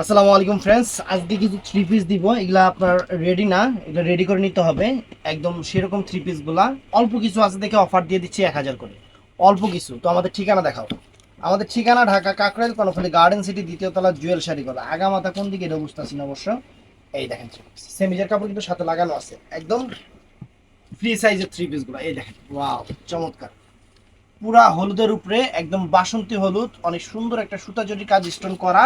আসসালামু আলাইকুম ফ্রেন্ডস আজকে কিছু থ্রি পিস দিব, এগুলা আপনার রেডি না এটা রেডি করে নিতে হবে, একদম সেরকম থ্রি পিসগুলা অল্প কিছু আছে দেখে অফার দিয়ে দিচ্ছি এক হাজার করে, অল্প কিছু, তো আমাদের ঠিকানা দেখাও, আমাদের ঠিকানা ঢাকা কাকরাইল কনফালি গার্ডেন সিটি দ্বিতীয় তলা জুয়েল শাড়ি গলা আগামাথা কোন দিকে এটা পারছি না অবশ্য, এই দেখেন সেমিজের কাপড় কিন্তু সাথে লাগানো আছে, একদম ফ্রি সাইজের থ্রি পিসগুলো এই দেখেন ওয়াও চমৎকার। পুরা হলুদের উপরে একদম বাসন্তী হলুদ অনেক সুন্দর একটা সুতা জরি কাজ স্টোন করা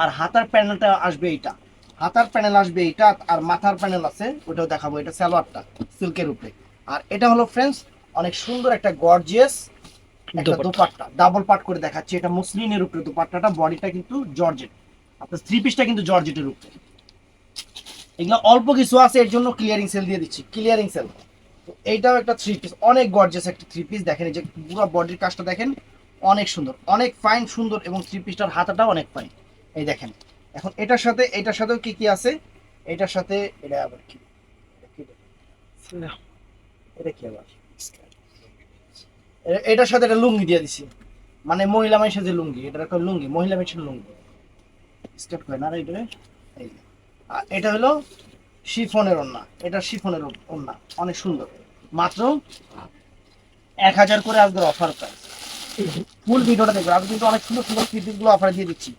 আর হাতার প্যানেলটা আসবে এইটা। হাতার প্যানেল আসবে এইটা আর মাথার প্যানেল আছে ওটাও দেখাবো এটা সালোয়ারটা সিল্কের উপরে। আর এটা হলো ফ্রেন্ডস অনেক সুন্দর একটা গর্জিয়াস একটা দোপাট্টা। দোপাট্টা। ডাবল পাট করে দেখাচ্ছি এটা মুসলিনের উপরে দোপাট্টাটা বডিটা কিন্তু জর্জেট আপনার থ্রি পিসটা কিন্তু জর্জেটের উপরে। এগুলো অল্প কিছু আছে এর জন্য ক্লিয়ারিং সেল দিয়ে দিচ্ছি ক্লিয়ারিং সেল এইটাও একটা থ্রি পিস অনেক গর্জিয়াস একটা থ্রি পিস দেখেন এই যে পুরো বডির কাজটা দেখেন অনেক সুন্দর। অনেক ফাইন সুন্দর এবং থ্রি পিসটার হাতাটাও অনেক ফাইন এই দেখেন এখন এটার সাথে এটার সাথেও কি কি আছে? এটার সাথে এটা আবার কি? এটা কি? আবার? এটার সাথে একটা লুঙ্গি দিয়ে দিছি। মানে মহিলা মানুষের যে লুঙ্গি এটা একটা লুঙ্গি মহিলা মানুষের লুঙ্গি। স্টেপ করে না এটা? এই আর এটা হলো শিফনের ওন্না এটা শিফনের ওন্না অনেক সুন্দর। মাত্র এক হাজার করে আজকের অফার প্রাইস ফুল ভিডিওটা দেখবেন। আমি কিন্তু অনেক সুন্দর সুন্দর ফিটিংগুলো অফার দিয়ে দিচ্ছি।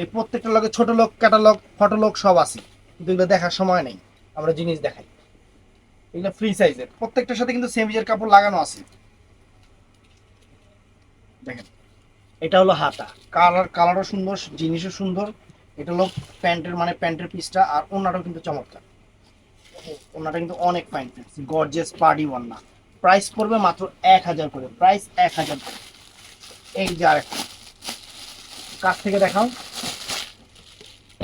এই প্রত্যেকটা লোকের ছোট লোক ক্যাটালগ ফটো লোক সব আছে। কিন্তু এগুলো দেখার সময় নেই। আমরা জিনিস দেখাই। এগুলো ফ্রি সাইজের প্রত্যেকটার সাথে কিন্তু সেমিজের কাপড় লাগানো আছে। দেখেন। এটা হলো হাতা। কালার কালারও সুন্দর, জিনিসও সুন্দর। এটা হলো প্যান্টের মানে প্যান্টের পিসটা আর ওনাটাও কিন্তু চমৎকার। ওনাটা কিন্তু অনেক ফাইন গর্জিয়াস পার্টি ওয়ান না। প্রাইস পড়বে মাত্র এক হাজার করে প্রাইস এক হাজার এই কাছ থেকে দেখাও।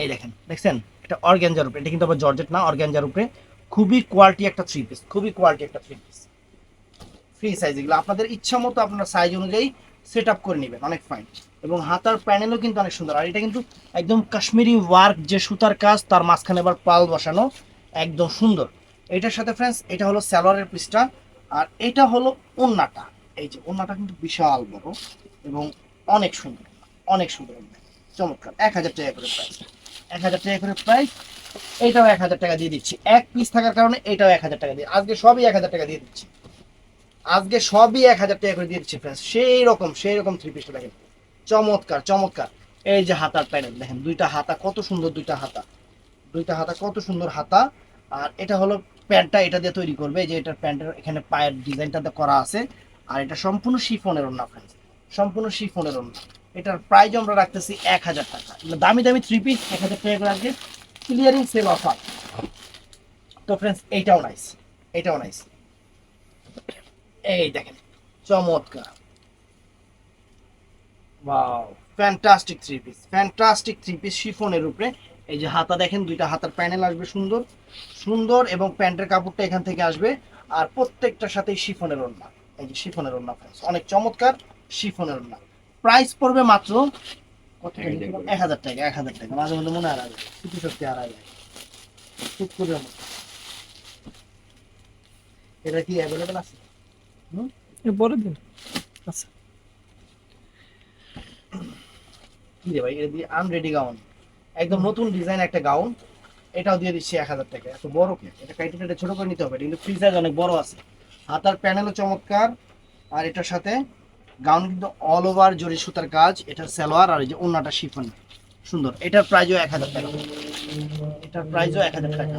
এই দেখেন, দেখছেন? এটা অর্গ্যানজার উপরে এটা কিন্তু আবার জর্জেট না অর্গ্যানজার উপরে খুবই কোয়ালিটি একটা থ্রি পিস খুবই কোয়ালিটি একটা থ্রি পিস ফ্রি সাইজ এগুলো। আপনাদের ইচ্ছা মতো আপনার সাইজ অনুযায়ী সেট আপ করে নেবেন, অনেক ফাইন এবং হাতার প্যানেলও কিন্তু অনেক সুন্দর। আর এটা কিন্তু একদম কাশ্মীরি ওয়ার্ক যে সুতার কাজ, তার মাঝখানে আবার পাল বসানো। একদম সুন্দর। এটার সাথে ফ্রেন্ডস এটা হলো স্যালোয়ারের পিসটা আর এটা হলো ওন্নাটা। এই যে ওন্নাটা কিন্তু বিশাল বড় এবং অনেক সুন্দর অনেক সুন্দর। চমৎকার, এক হাজার টাকা করে প্রাইস এক হাজার টাকা করে প্রাইস এটাও এক হাজার টাকা দিয়ে দিচ্ছি। এক পিস থাকার কারণে এটাও এক হাজার টাকা দিয়ে, আজকে সবই এক হাজার টাকা দিয়ে দিচ্ছি। আজকে সবই এক হাজার টাকা করে দিয়ে দিচ্ছি ফ্রেন্ডস সেই রকম সেই রকম থ্রি পিসটা দেখেন। চমৎকার চমৎকার। এই যে হাতার প্যানেল দেখেন, দুইটা হাতা, কত সুন্দর দুইটা হাতা। দুইটা হাতা, কত সুন্দর হাতা। আর এটা হলো প্যান্টটা এটা দিয়ে তৈরি করবে যে এটার প্যান্টের এখানে পায়ের ডিজাইনটা করা আছে। আর এটা সম্পূর্ণ শিফনের ওন্না ফ্রেন্ডস সম্পূর্ণ শিফনের ওন্না এটার প্রাইস আমরা রাখতেছি এক হাজার টাকা। দামি দামি থ্রি পিস এক হাজার টাকা করে আজকে ক্লিয়ারিং সেল অফার তো ফ্রেন্ডস এইটাও নাইস এটাও নাইস এই দেখেন, চমৎকার। Wow fantastic three piece fantastic three piece শিফনের উপরে এই যে হাতা দেখেন দুইটা হাতার প্যানেল আসবে সুন্দর। সুন্দর এবং প্যান্টের কাপড়টা এখান থেকে আসবে। আর প্রত্যেকটার সাথেই শিফনের ওড়না। এই যে শিফনের ওড়না। অনেক চমৎকার শিফনের ওড়না। প্রাইস পড়বে মাত্র কত এক হাজার টাকা। এক হাজার টাকা মাঝে মধ্যে মনে হারা যায় সত্যি সত্যি হারা যায় খুব করে এটা কি অ্যাভেলেবেল আছে? পরে দিন। আচ্ছা। কি রে ভাই এটা দিয়ে আনরেডি গাউন একদম নতুন ডিজাইন একটা গাউন এটাও দিয়ে দিচ্ছি এক হাজার টাকা। এত বড় কে? এটা কাইটিটা ছোট করে নিতে হবে, কিন্তু ফ্রি অনেক বড় আছে। হাতার প্যানেলও চমৎকার, আর এটার সাথে গাউন কিন্তু অল ওভার জরি সুতার কাজ, এটার সালোয়ার আর এই যে অন্যটা শিফন। সুন্দর, এটার প্রাইসও এক হাজার টাকা। এটার প্রাইসও এক হাজার টাকা।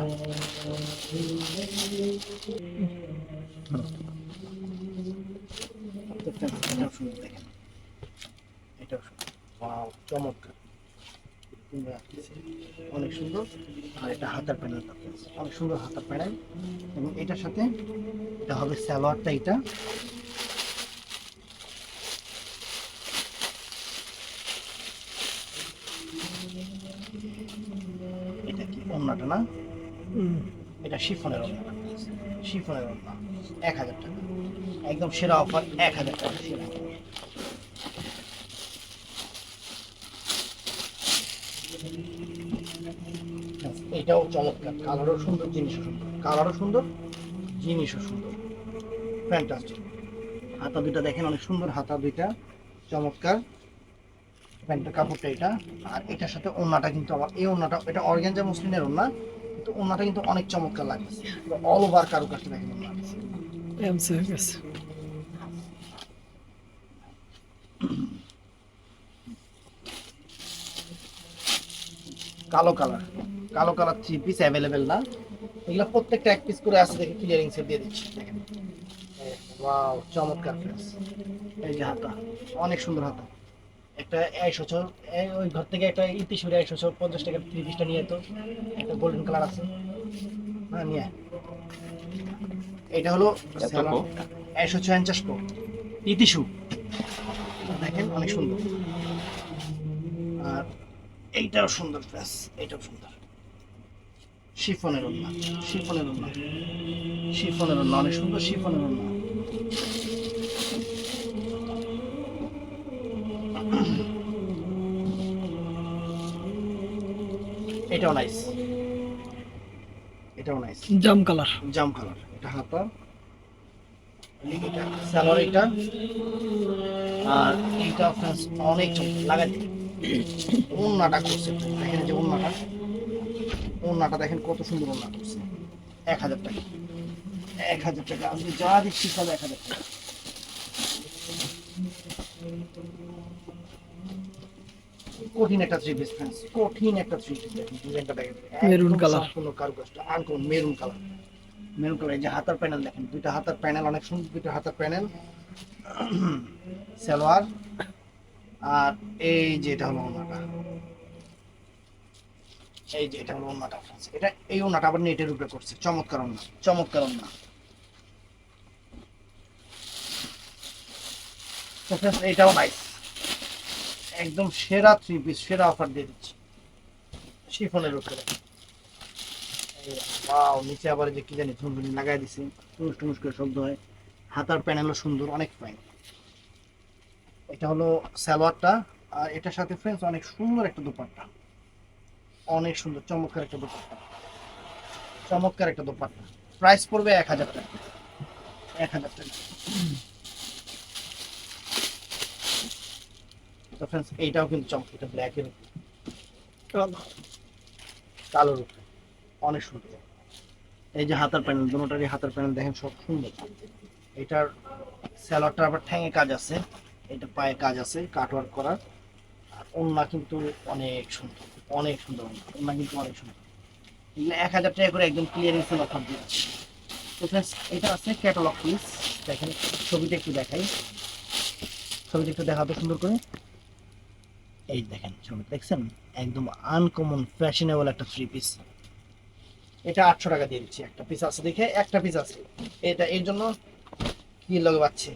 সুন্দর চমৎকার। অনেক সুন্দর। আর এটা হাতার প্যানেল অনেক সুন্দর হাতার প্যানেল। এবং এটার সাথে এটা হবে সালোয়ারটা এটা। এটা কি অন্যটা না? এটা শিফনের অন্য শিফনের অন্য এক হাজার টাকা। একদম সেরা অফার এক হাজার টাকা। সেরা এটাও চমৎকার। কালারও সুন্দর, জিনিসও সুন্দর। কালারও সুন্দর, জিনিসও সুন্দর। ফ্যান্টাস্টিক হাতা দুইটা দেখেন অনেক সুন্দর হাতা দুইটা চমৎকার। প্যান্টের কাপড়টা এটা। আর এটার সাথে ওন্নাটা কিন্তু আমার, এই ওন্নাটা, এটা অর্গ্যানজা মুসলিমের ওন্না, কিন্তু ওন্নাটা কিন্তু অনেক চমৎকার লাগছে অল ওভার কারুকাজটা দেখেন ওন্না এমসি হয়ে গেছে কালো কালার। কালো কালার থ্রি পিস অ্যাভেলেবেল না। এগুলো প্রত্যেকটা এক পিস করে আছে দেখে ক্লিয়ারিং সেল দিয়ে দিচ্ছি। দেখেন। ওয়াও চমৎকার ফ্রেন্স এই যে হাতা অনেক সুন্দর হাতা। একটা একশো ছ ওই ঘর থেকে একটা ইতিশুরে একশো ছ পঞ্চাশ টাকার থ্রি পিসটা নিয়ে তো। একটা গোল্ডেন কালার আছে। হ্যাঁ নিয়ে এটা হলো? একশো ছয়ঞ্চাশ পো ইতিশু দেখেন অনেক সুন্দর। এইটাও সুন্দর ড্রেস এইটাও সুন্দর। শিফনের ওন্না শিফনের ওন্না শিফনের ওন্না অনেক সুন্দর শিফনের ওন্না এটাও নাইস এটাও নাইস জাম কালার। জাম কালার এটা হাতা সালোয়ার এটা আর এইটা আপনার অনেক দিন। ওন্নাটা করছে। দেখেন যে ওন্নাটা ওন্নাটা দেখেন কত সুন্দর ওন্না করছে। এক হাজার টাকা। এক হাজার টাকা। আপনি যা দিচ্ছি সব এক হাজার টাকা। কঠিন একটা থ্রি পিস কঠিন একটা থ্রি পিস দেখেন। ডিজাইনটা দেখেন। Maroon একদম colour। সম্পূর্ণ কারুকাজটা uncommon maroon colour maroon colour এই যে হাতার প্যানেল দেখেন। দুইটা হাতার প্যানেল অনেক সুন্দর দুইটা হাতার প্যানেল সালোয়ার। আর এই যে এটা হলো ওনাটা। এই যে এটা হলো ওনাটা। এটা এই ওনাটা আবার নেটের উপরে করছে। চমৎকার ওনা চমৎকার ওনা। এটাও নাইস একদম সেরা থ্রি পিস সেরা অফার দিয়ে দিচ্ছি। শিফনের উপরে। ওয়াও নিচে আবার যে কি জানি ঝুনঝুনি লাগাই দিছি। টুমুস টুমুস করে শব্দ হয়। হাতার প্যানেলও সুন্দর, অনেক ফাইন এটা হলো সালোয়ারটা আর এটার সাথে ফ্রেন্ডস অনেক সুন্দর একটা দোপাট্টা। অনেক সুন্দর চমৎকার একটা দোপাট্টা। চমৎকার একটা দোপাট্টা। প্রাইস পড়বে এক হাজার টাকা। এক হাজার টাকা। তো ফ্রেন্ডস এইটাও কিন্তু চমৎকার এটা ব্ল্যাকের কালার উপরে। অনেক সুন্দর। এই যে হাতার প্যানেল দুটোটারই হাতার প্যানেল দেখেন সব সুন্দর। এটার স্যালোয়ারটা আবার ঠ্যাঙে কাজ আছে। এটা পায়ে কাজ আছে কাটওয়ার্ক করা আর ওন্না কিন্তু অনেক সুন্দর অনেক সুন্দর ওন্না কিন্তু অনেক সুন্দর। এগুলো এক হাজার টাকা করে একদম ক্লিয়ারিং সেল অফার দিচ্ছে। তো ফ্রেন্ডস এটা আছে ক্যাটালগ পিস দেখেন, ছবিটা একটু দেখাই। ছবিটা একটু দেখাতো সুন্দর করে। এই দেখেন ছবি দেখছেন? একদম আনকমন ফ্যাশনেবল একটা থ্রি পিস এটা আটশো টাকা দিয়ে দিচ্ছি। একটা পিস আছে দেখে, একটা পিস আছে। এটা এর জন্য কি লগে পাচ্ছে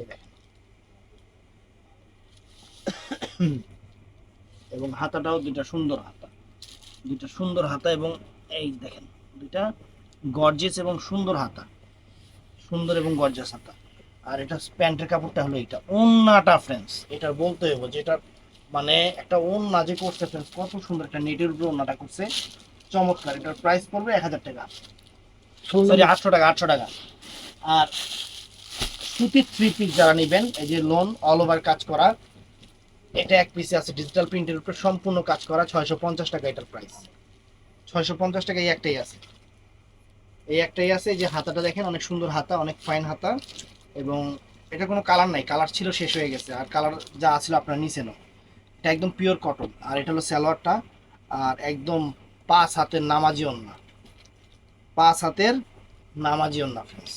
এই দেখেন। এবং হাতাটাও দুইটা সুন্দর হাতা। দুইটা সুন্দর হাতা এবং এই দেখেন দুইটা গর্জেস এবং সুন্দর হাতা। সুন্দর এবং গর্জাস হাতা। আর এটা প্যান্টের কাপড়টা হলো এটা ওন্নাটা ফ্রেন্ডস এটা বলতে হবে যেটা মানে একটা ওন্না যে করছে ফ্রেন্ডস কত সুন্দর একটা নেটের উপরে ওন্নাটা করছে। চমৎকার এটার প্রাইস পড়বে এক হাজার টাকা। সরি আটশো টাকা আটশো টাকা। আর সুতির থ্রি পিস যারা নেবেন এই যে লোন অল ওভার কাজ করা এটা এক পিসে আছে ডিজিটাল প্রিন্টের উপরে সম্পূর্ণ কাজ করা ছয়শো পঞ্চাশ টাকা এটার প্রাইস ছয়শো পঞ্চাশ টাকা এই একটাই আছে। এই একটাই আছে যে হাতাটা দেখেন, অনেক সুন্দর হাতা, অনেক ফাইন হাতা। এবং এটা কোনো কালার নাই কালার ছিল, শেষ হয়ে গেছে। আর কালার যা ছিল আপনার নিচে নো এটা একদম পিওর কটন আর এটা হলো স্যালোয়ারটা আর একদম পাঁচ হাতের নামাজি ওন্না পাঁচ হাতের নামাজি ওন্না ফ্রেন্ডস